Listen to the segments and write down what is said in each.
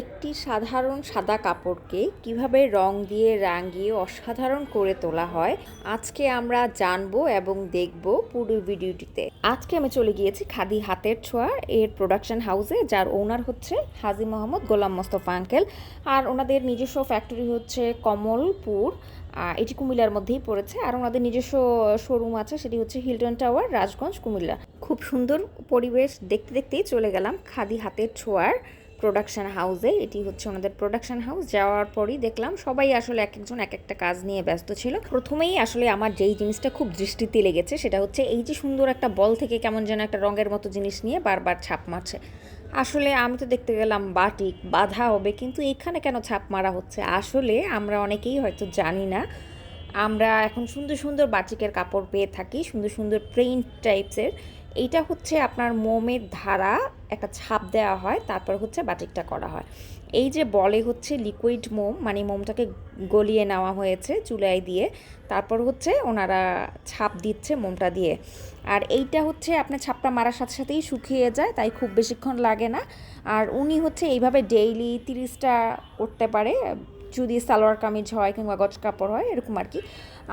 একটি সাধারণ সাদা কাপড়কে কীভাবে রং দিয়ে রাঙিয়ে অসাধারণ করে তোলা হয়, আজকে আমরা জানব এবং দেখব পুরো ভিডিওটিতে। আজকে আমি চলে গিয়েছি খাদি হাতের ছোঁয়া এর প্রোডাকশন হাউসে যার ওনার হচ্ছে হাজি মোহাম্মদ গোলাম মোস্তফা আঙ্কেল আর ওনাদের নিজস্ব ফ্যাক্টরি হচ্ছে কমলপুর এটি কুমিল্লার মধ্যেই পড়েছে। আর ওনাদের নিজস্ব শোরুম আছে, সেটি হচ্ছে হিলটন টাওয়ার রাজগঞ্জ, কুমিল্লা। খুব সুন্দর পরিবেশ দেখতে দেখতেই চলে গেলাম খাদি হাতের ছোঁয়ার। প্রোডাকশন হাউসে এটি হচ্ছে ওনাদের প্রোডাকশন হাউস যাওয়ার পরই দেখলাম সবাই আসলে এক একজন এক একটা কাজ নিয়ে ব্যস্ত ছিল। প্রথমেই আসলে আমার যেই জিনিসটা খুব দৃষ্টিতে লেগেছে সেটা হচ্ছে এই যে সুন্দর একটা বল থেকে কেমন যেন একটা রঙের মতো জিনিস নিয়ে বারবার ছাপ মারছে। আসলে আমি তো দেখতে গেলাম বাটিক, বাধা হবে, কিন্তু এখানে কেন ছাপ মারা হচ্ছে? আসলে আমরা অনেকেই হয়তো জানি না। আমরা এখন সুন্দর সুন্দর বাটিকের কাপড় পেয়ে থাকি, সুন্দর সুন্দর প্রিন্ট টাইপসের এইটা হচ্ছে আপনার মোমের ধারা, একটা ছাপ দেওয়া হয়, তারপর হচ্ছে বাটিকটা করা হয়। এই যে বলে হচ্ছে লিকুইড মোম মানে মোমটাকে গলিয়ে নেওয়া হয়েছে চুলায় দিয়ে, তারপর হচ্ছে ওনারা ছাপ দিচ্ছে মোমটা দিয়ে। আর এইটা হচ্ছে আপনার ছাপটা মারার সাথে সাথেই শুকিয়ে যায়, তাই খুব বেশিক্ষণ লাগে না। আর উনি হচ্ছে এইভাবে ডেইলি তিরিশটা করতে পারে যদি সালোয়ার কামিজ হয় কিংবা গজ কাপড় হয়, এরকম আর কি।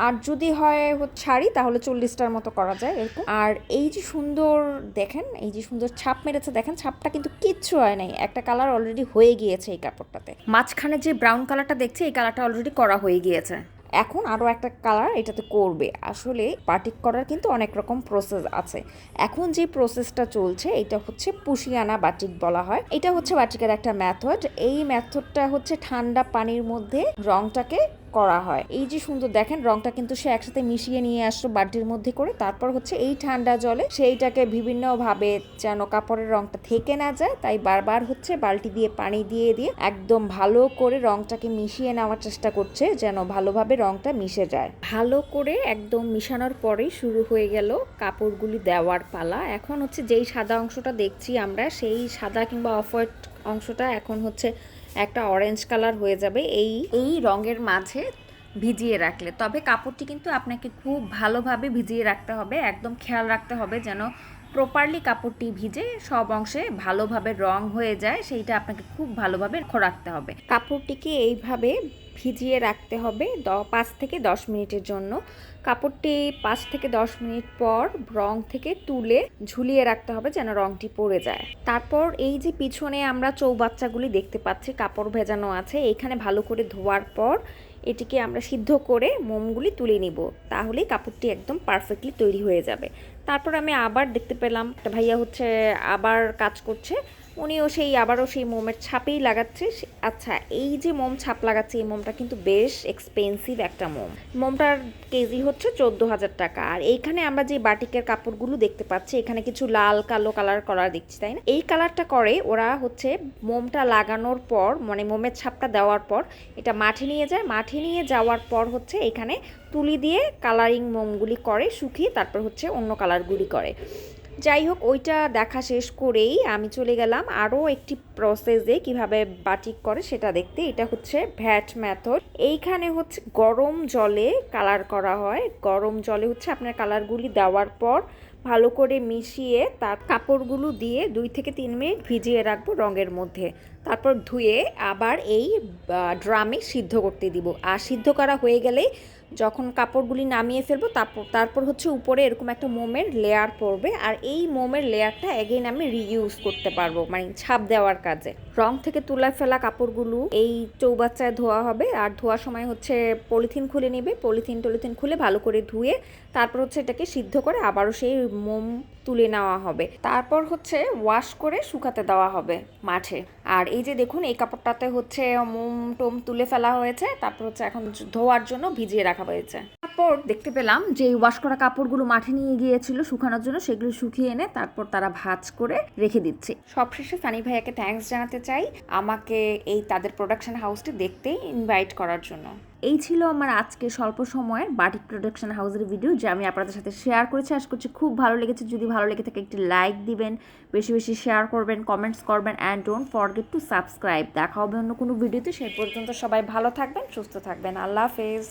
আর যদি হয় হচ্ছে শাড়ি, তাহলে চল্লিশটার মতো করা যায় এরকম। আর এই যে সুন্দর দেখেন, এই যে সুন্দর ছাপ মেরেছে, দেখেন ছাপটা কিন্তু কিচ্ছু হয় নাই। একটা কালার অলরেডি হয়ে গিয়েছে এই কাপড়টাতে। মাঝখানে যে ব্রাউন কালারটা দেখছি, এই কালারটা অলরেডি করা হয়ে গিয়েছে। এখন আরও একটা কালার এটাতে করবে। আসলে পার্টিক করার কিন্তু অনেক রকম প্রসেস আছে। এখন যে প্রসেসটা চলছে, এটা হচ্ছে পুষিয়ানা বাটিক বলা হয়। এটা হচ্ছে বাটিকের একটা মেথড এই মেথডটা হচ্ছে ঠান্ডা পানির মধ্যে রংটাকে করা হয়। এই যে সুন্দর দেখেন, রংটা কিন্তু সে একসাথে মিশিয়ে নিয়ে আসলো বাটির মধ্যে করে। তারপর হচ্ছে এই ঠান্ডা জলে সেইটাকে বিভিন্নভাবে যেন কাপড়ের রংটা থেকে না যায়, তাই বারবার হচ্ছে বালতি দিয়ে, পানি দিয়ে দিয়ে একদম ভালো করে রংটাকে মিশিয়ে নেওয়ার চেষ্টা করছে, যেন ভালোভাবে রংটা মিশে যায়। ভালো করে একদম মিশানোর পরেই শুরু হয়ে গেল কাপড়গুলি দেওয়ার পালা। এখন হচ্ছে যেই সাদা অংশটা দেখছি আমরা, সেই সাদা কিংবা অফ হোয়াইট অংশটা এখন হচ্ছে একটা অরেঞ্জ কালার হয়ে যাবে, এই এই রঙের মাঝে ভিজিয়ে রাখলে। তবে কাপড়টি কিন্তু আপনাকে খুব ভালোভাবে ভিজিয়ে রাখতে হবে, একদম খেয়াল রাখতে হবে যেন প্রপারলি কাপড়টি ভিজে সব অংশে ভালোভাবে রং হয়ে যায়, সেইটা আপনাকে খুব ভালোভাবে রাখতে হবে। কাপড়টিকে এইভাবে ভিজিয়ে রাখতে হবে দ, পাঁচ থেকে দশ মিনিটের জন্য। কাপড়টি পাঁচ থেকে দশ মিনিট পর রং থেকে তুলে ঝুলিয়ে রাখতে হবে যেন রংটি পড়ে যায়। তারপর এই যে পিছনে আমরা চৌবাচ্চাগুলি দেখতে পাচ্ছি, কাপড় ভেজানো আছে, এখানে ভালো করে ধোয়ার পর এটিকে আমরা সিদ্ধ করে মোমগুলি তুলে নিব, তাহলেই কাপড়টি একদম পারফেক্টলি তৈরি হয়ে যাবে। তারপর আমি আবার দেখতে পেলাম ভাইয়া হচ্ছে আবার কাজ করছে উনিও সেই আবারও সেই মোমের ছাপেই লাগাচ্ছে। আচ্ছা এই যে মোম ছাপ লাগাচ্ছে, এই মোমটা কিন্তু বেশ এক্সপেন্সিভ একটা মোম। মোমটার কেজি হচ্ছে চোদ্দ হাজার টাকা। আর এইখানে আমরা যে বাটিকের কাপড়গুলো দেখতে পাচ্ছি, এখানে কিছু লাল, কালো কালার করা দেখছি, তাই না? এই কালারটা করে ওরা হচ্ছে মোমটা লাগানোর পর মানে মোমের ছাপটা দেওয়ার পর, এটা মাঠে নিয়ে যায়। মাঠে নিয়ে যাওয়ার পর হচ্ছে এখানে তুলি দিয়ে কালারিং মোমগুলি করে, শুকিয়ে তারপর হচ্ছে অন্য কালারগুলি করে। যাই হোক ওইটা দেখা শেষ করেই আমি চলে গেলাম আরও একটি প্রসেসে কীভাবে বাটিক করে সেটা দেখতে। এটা হচ্ছে ভ্যাট মেথড এইখানে হচ্ছে গরম জলে কালার করা হয়। গরম জলে হচ্ছে আপনার কালারগুলি দেওয়ার পর ভালো করে মিশিয়ে তার কাপড়গুলো দিয়ে দুই থেকে তিন মিনিট ভিজিয়ে রাখব রঙের মধ্যে। তারপর ধুয়ে আবার এই ড্রামে সিদ্ধ করতে দিব। আর সিদ্ধ করা হয়ে গেলেই যখন কাপড়গুলি নামিয়ে ফেলব, তারপর তারপর হচ্ছে উপরে এরকম একটা মোমের লেয়ার পড়বে। আর এই মোমের লেয়ারটা এগেইন আমি রিইউজ করতে পারব মানে ছাপ দেওয়ার কাজে। রং থেকে তুলা ফেলা কাপড়গুলো এই চৌবাচ্চায় ধোয়া হবে। আর ধোয়ার সময় হচ্ছে পলিথিন খুলে নেবে। পলিথিন টলিথিন খুলে ভালো করে ধুয়ে তারপর হচ্ছে এটাকে সিদ্ধ করে আবারও সেই মোম তুলে নেওয়া হবে। তারপর হচ্ছে ওয়াশ করে শুকাতে দেওয়া হবে মাঠে। আর এই যে দেখুন, এই কাপড়টাতে হচ্ছে মোম টোম তুলে ফেলা হয়েছে। তারপর হচ্ছে এখন ধোয়ার জন্য ভিজিয়ে রাখা হয়েছে। তারপর দেখতে পেলাম যে ওয়াশ করা কাপড়গুলো মাঠে নিয়ে গিয়েছিল শুকানোর জন্য সেগুলো শুকিয়ে এনে তারপর তারা ভাজ করে রেখে দিচ্ছে। সবশেষে সানি ভাইয়াকে থ্যাঙ্কস জানাতে চাই আমাকে এই তাদের প্রোডাকশন হাউসটি দেখতে ইনভাইট করার জন্য। এই ছিল আমার আজকে স্বল্প সময়ের বাটিক প্রোডাকশন হাউসের ভিডিও যা আমি আপনাদের সাথে শেয়ার করেছি। আশা করছি খুব ভালো লেগেছে। যদি ভালো লেগে থাকে একটি লাইক দিবেন বেশি বেশি শেয়ার করবেন কমেন্টস করবেন and don't forget to subscribe দেখা হবে অন্য কোনো ভিডিওতে সেই পর্যন্ত সবাই ভালো থাকবেন সুস্থ থাকবেন। আল্লাহ হাফেজ।